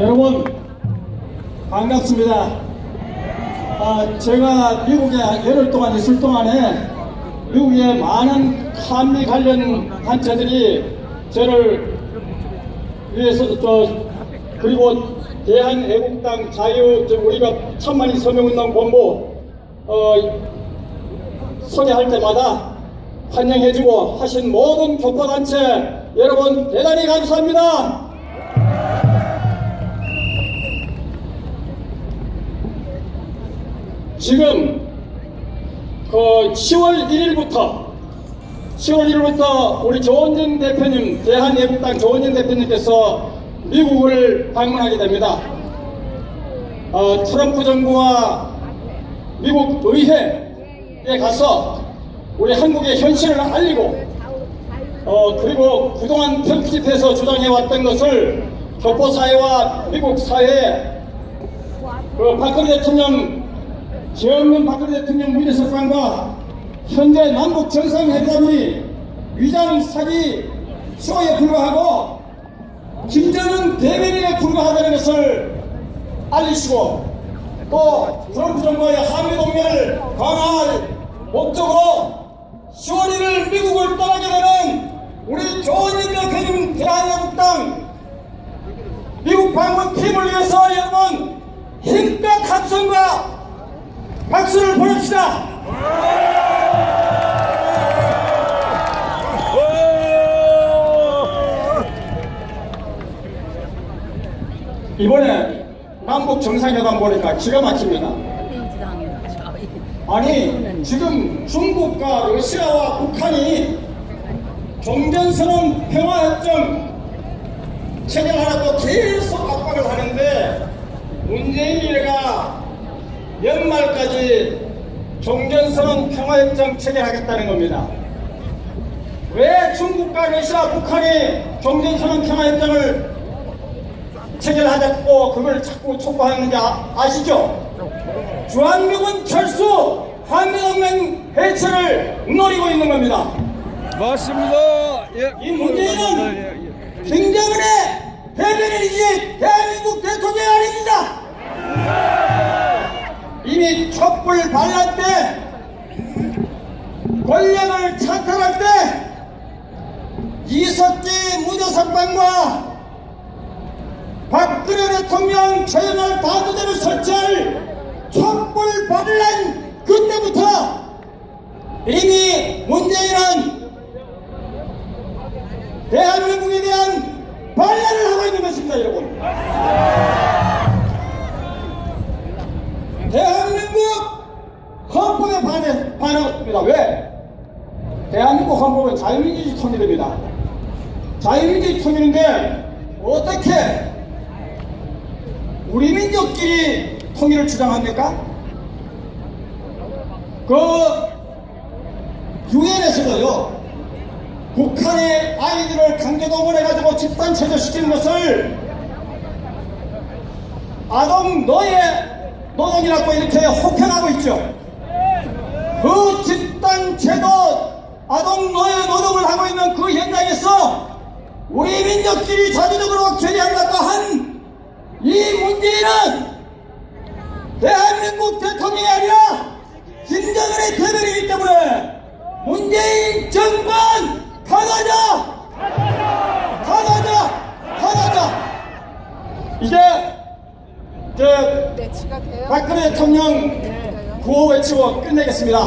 여러분 반갑습니다. 아, 제가 미국에 열흘 동안 있을 동안에 미국의 많은 한미 관련 단체들이 저를 위해서 저 그리고 대한애국당 자유 저 우리가 천만인 서명운동 본부 어, 소개할 때마다 환영해주고 하신 모든 교포단체 여러분 대단히 감사합니다. 지금 그 10월 1일부터 10월 1일부터 우리 조원진 대표님 대한애국당 조원진 대표님께서 미국을 방문하게 됩니다. 어, 트럼프 정부와 미국 의회에 가서 우리 한국의 현실을 알리고 어, 그리고 그동안 편집해서 주장해왔던 것을 교포 사회와 미국 사회에 그 박근혜 대통령 지역민 박근혜 대통령 문재석관과 현재 남북 정상회담이 위장 사기 쇼에 불과하고 김정은 대변인에 불과하다는 것을 알리시고 또 트럼프 정부의 한미 동맹을 강화할 목적으로 10월 1일 미국을 떠나게 되는 우리 조원진 대표님 대한민국당 미국 방문 팀을 위해서 여러분 힘껏 함성과 박수를 보냅시다. 이번에 남북 정상회담 보니까 기가 막힙니다. 아니 지금 중국과 러시아와 북한이 종전선언 평화협정 체결하라고 계속 압박을 하는데 문재인이가 연말까지 종전선언 평화협정 체결하겠다는 겁니다. 왜 중국과 러시아, 북한이 종전선언 평화협정을 체결하자고 그걸 자꾸 촉구하는지 아, 아시죠? 주한미군 철수, 한미동맹 해체를 노리고 있는 겁니다. 맞습니다. 예. 이 문제는. 김정은의 대변인이지 대한민국 대통령이 아닙니다. 이미 촛불 반란 때 권력을 찬탈할 때 이석기 무조선방과 박근혜 대통령 최연을 다수대를 설치할 촛불 반란 그때부터 이미 문재인은 대한민국에 대한 반란을 하고 있는 것입니다, 여러분. 대한민국 헌법에 반합니다. 왜? 대한민국 헌법은 자유민주주의 통일입니다. 자유민주주의 통일인데 어떻게 우리 민족끼리 통일을 주장합니까? 그 유엔에서도요 북한의 아이들을 강제 동원해가지고 집단 체조시키는 것을 아동 노예 노동이라고 이렇게 혹평하고 있죠. 그 집단 체도 아동 노예 노동을 하고 있는 그 현장에서 우리 민족끼리 자주적으로 결의한다고 한 이 문재인은 대한민국 대통령이 아니라 김정은의 대변이기 때문에 문재인 정권 가가자! 가가자! 가가자! 이제 저 네. 박근혜 대통령 구호 외치고 끝내겠습니다.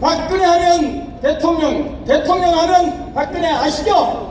박근혜 하면 대통령, 대통령 하면 박근혜 아시죠?